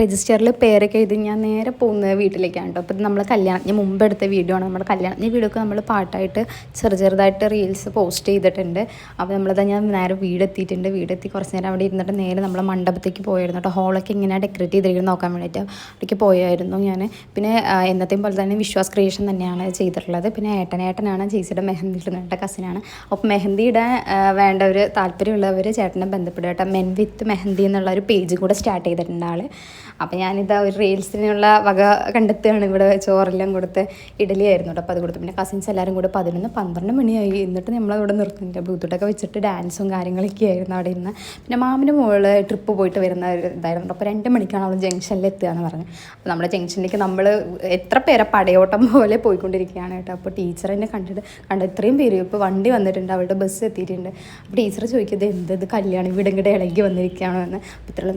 രജിസ്റ്ററിൽ പേരൊക്കെ എഴുതി ഞാൻ നേരെ പോകുന്നത് വീട്ടിലേക്കാണ് കേട്ടോ അപ്പോൾ നമ്മൾ കല്യാണത്തിന് മുമ്പ് എടുത്ത വീഡിയോ ആണ്. നമ്മുടെ കല്യാണത്തിന് വീഡിയോ ഒക്കെ നമ്മൾ പാട്ടായിട്ട് ചെറു ചെറുതായിട്ട് റീൽസ് പോസ്റ്റ് ചെയ്തിട്ടുണ്ട്. അപ്പോൾ നമ്മളത് ഞാൻ നേരെ വീടെത്തിയിട്ടുണ്ട്. വീടെത്തി കുറച്ച് നേരം അവിടെ ഇരുന്നിട്ട് നേരെ നമ്മൾ മണ്ഡപത്തേക്ക് പോയായിരുന്നു കേട്ടോ ഹോളൊക്കെ ഇങ്ങനെ ഡെക്കറേറ്റ് ചെയ്തിരിക്കുന്നത് നോക്കാൻ വേണ്ടിയിട്ട് അവിടേക്ക് പോയായിരുന്നു ഞാൻ. പിന്നെ എന്നത്തെയും പോലെ തന്നെ വിശ്വാസ് ക്രിയേഷൻ തന്നെയാണ് ചെയ്തിട്ടുള്ളത്. പിന്നെ ഏട്ടനേട്ടനാണ് ചേച്ചിയുടെ മെഹന്തി ഇടുന്ന കസിനാണ്. അപ്പോൾ മെഹന്തി ഇടാൻ വേണ്ട ഒരു താല്പര്യമുള്ളവർ ചേട്ടനെ ബന്ധപ്പെടുക കേട്ടോ മെൻ വിത്ത് മെഹന്തി എന്നുള്ള ഒരു പേജ് കൂടെ സ്റ്റാർട്ട് ചെയ്തിട്ടുണ്ട് ആൾ അപ്പോൾ ഞാനിതാ ഒരു റീൽസിനുള്ള വക കണ്ടെത്തുകയാണ് ഇവിടെ ചോറെല്ലാം കൊടുത്ത് ഇഡലി ആയിരുന്നു അപ്പോൾ അത് കൊടുത്തു. പിന്നെ കസിൻസ് എല്ലാവരും കൂടെ പതിനൊന്ന് പന്ത്രണ്ട് മണിയായി. എന്നിട്ട് നമ്മളവിടെ നിർത്തുന്നില്ല ബ്ലൂട്ടൂത്തൊക്കെ വെച്ചിട്ട് ഡാൻസും കാര്യങ്ങളൊക്കെ ആയിരുന്നു അവിടെ ഇരുന്ന് പിന്നെ മാമിന്റെ മുകളിൽ ട്രിപ്പ് പോയിട്ട് വരുന്ന ഒരു ഇതായിരുന്നു. അപ്പോൾ രണ്ട് മണിക്കാണ് അവൾ ജംഗ്ഷനിൽ എത്തുക എന്ന് പറഞ്ഞു. അപ്പോൾ നമ്മുടെ ജംഗ്ഷനിലേക്ക് നമ്മൾ എത്ര പേരെ പടയോട്ടം പോലെ പോയിക്കൊണ്ടിരിക്കുകയാണ് കേട്ടോ. അപ്പോൾ ടീച്ചർ എന്നെ കണ്ടിട്ട് കണ്ട ഇത്രയും പേര് ഇപ്പോൾ വണ്ടി വന്നിട്ടുണ്ട് അവളുടെ ബസ് എത്തിയിട്ടുണ്ട്. അപ്പോൾ ടീച്ചർ ചോദിക്കുന്നത് എന്ത് ഇത് കല്യാണം ഇവിടെ ഇങ്ങോട്ട് ഇളകി വന്നിരിക്കുകയാണോ? എന്ന്. അപ്പോൾ ഇത്രയും